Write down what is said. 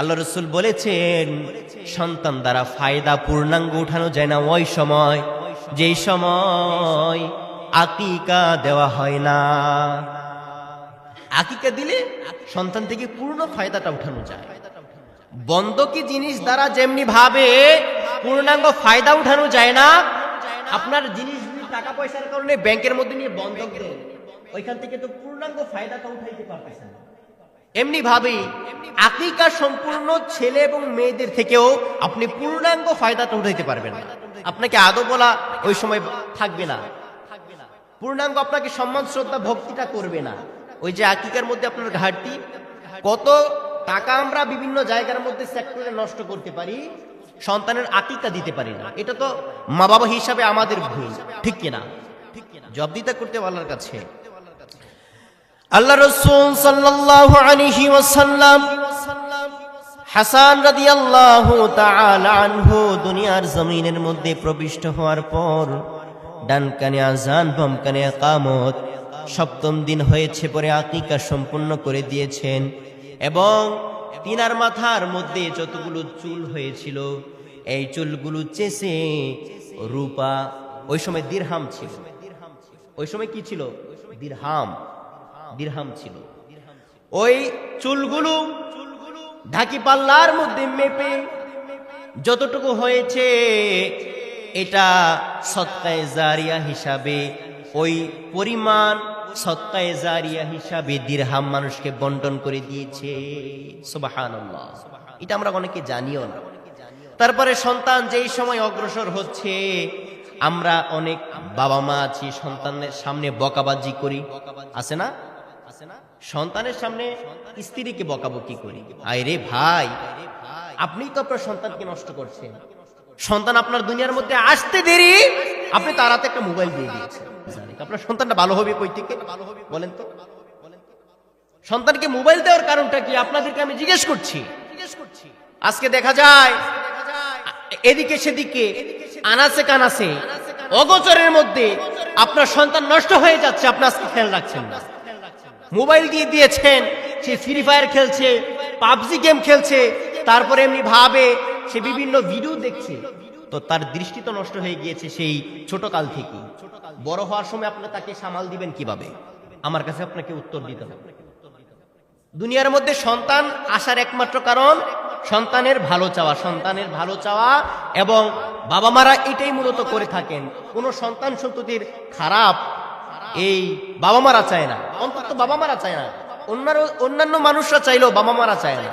আল্লাহ রসুল বলেছেন, সন্তান দ্বারা ফায়দা পূর্ণাঙ্গ উঠানো যায় না। ওই সময়, যেই সময় আকিকা দেওয়া হয় না। আকিকা দিলে সন্তান থেকে পূর্ণ ফায়দাটা উঠানো যায়। বন্ধকি জিনিস দ্বারা যেমনি ভাবে, পূর্ণাঙ্গ ফায়দা উঠানো যায় না। আপনার জিনিস টাকা পয়সার কারণে ব্যাংকের মধ্যে নিয়ে বন্ধক ওইখান থেকে তো পূর্ণাঙ্গ ফায়দাটা উঠাইতে পারতেছেন না। এমনি ভাবে আকিকা সম্পূর্ণ ছেলে এবং মেয়েদের থেকেও আপনি পূর্ণাঙ্গ ফায়দাটা উঠাইতে পারবেন না। আপনাকে আদৌ বলা ওই সময় থাকবে না। পূর্ণাঙ্গ আপনাকে সম্মান, শ্রদ্ধা, ভক্তিটা করবে না। ওই যে আকিকার মধ্যে আপনার ঘাটতি, কত টাকা আমরা বিভিন্ন জায়গার মধ্যে সেক্টরে নষ্ট করতে পারি, সন্তানের আকিকা দিতে পারি না। এটা তো মা বাবা হিসাবে আমাদের ভুল, ঠিক কিনা? জব দিতে করতে আল্লাহর কাছে। আল্লাহ রসুল সাল্লাল্লাহু আলাইহি ওয়াসাল্লাম হাসান রাদিয়াল্লাহু তাআলা আনহু দুনিয়ার জমিনের মধ্যে প্রবিষ্ট হওয়ার পর ডান কানে আজান বাম কানে একামত, সপ্তম দিন হয়েছে পরে আকিকা সম্পূর্ণ করে দিয়েছেন এবং তিনার মাথার মধ্যে যতগুলো চুল হয়েছিল, এই চুলগুলো চেষে রূপা, ওই সময় দিরহাম ছিল। ওই সময় কি ছিল? দিরহাম। দিরহাম ছিল। ওই চুলগুলো ঢাকি পাল্লার মধ্যে মেপে যতটুকু হয়েছে এটা সৎকায় জারিয়া হিসাবে, ওই পরিমাণ সৎকায় জারিয়া হিসাবে দিরহাম মানুষকে বন্টন করে দিয়েছে। সুবহানাল্লাহ। এটা আমরা অনেকে জানিও না। তারপরে সন্তান যেই সময় অগ্রসর হচ্ছে, আমরা অনেক বাবা মা আছি সন্তানের সামনে বকাবাজি করি। আছে না? সন্তানের সামনে স্ত্রীকে বকাবকি করি। আয় ভাই আপনি তো আপনার সন্তানকে নষ্ট করছেন। সন্তান আপনার দুনিয়ার মধ্যে আসতে দেরি, আপনি তার হাতে একটা মোবাইল দিয়ে দিয়েছেন। আপনার সন্তানটা ভালো হবে কই থেকে? বলেন তো। সন্তানকে মোবাইল দেওয়ার কারণটা কি? আপনাদেরকে আমি জিজ্ঞেস করছি। আজকে দেখা যায়, এদিকে সেদিকে, আনাসে কানাসে, অগোচরের মধ্যে আপনার সন্তান নষ্ট হয়ে যাচ্ছে, আপনি আজকে খেয়াল রাখছেন না। মোবাইল দিয়ে দিয়েছেন, সে ফ্রি ফায়ার খেলছে, পাবজি গেম খেলছে, তারপরে এমনি ভাবে সে বিভিন্ন ভিডিও দেখছে। তো তার দৃষ্টি তো নষ্ট হয়ে গিয়েছে সেই ছোট কাল থেকে বড় হওয়ার সময় আপনি তাকে সামাল দিবেন কীভাবে? আমার কাছে আপনাকে উত্তর দিতে হবে। দুনিয়ার মধ্যে সন্তান আসার একমাত্র কারণ সন্তানের ভালো চাওয়া, সন্তানের ভালো চাওয়া এবং বাবা মারা এটাই মূলত করে থাকেন। কোন সন্তান সন্ততির খারাপ এই বাবা মারা চায় না। অন্তত বাবা মারা চায় না। অন্যান্য মানুষরা চাইলেও বাবা মারা চায় না।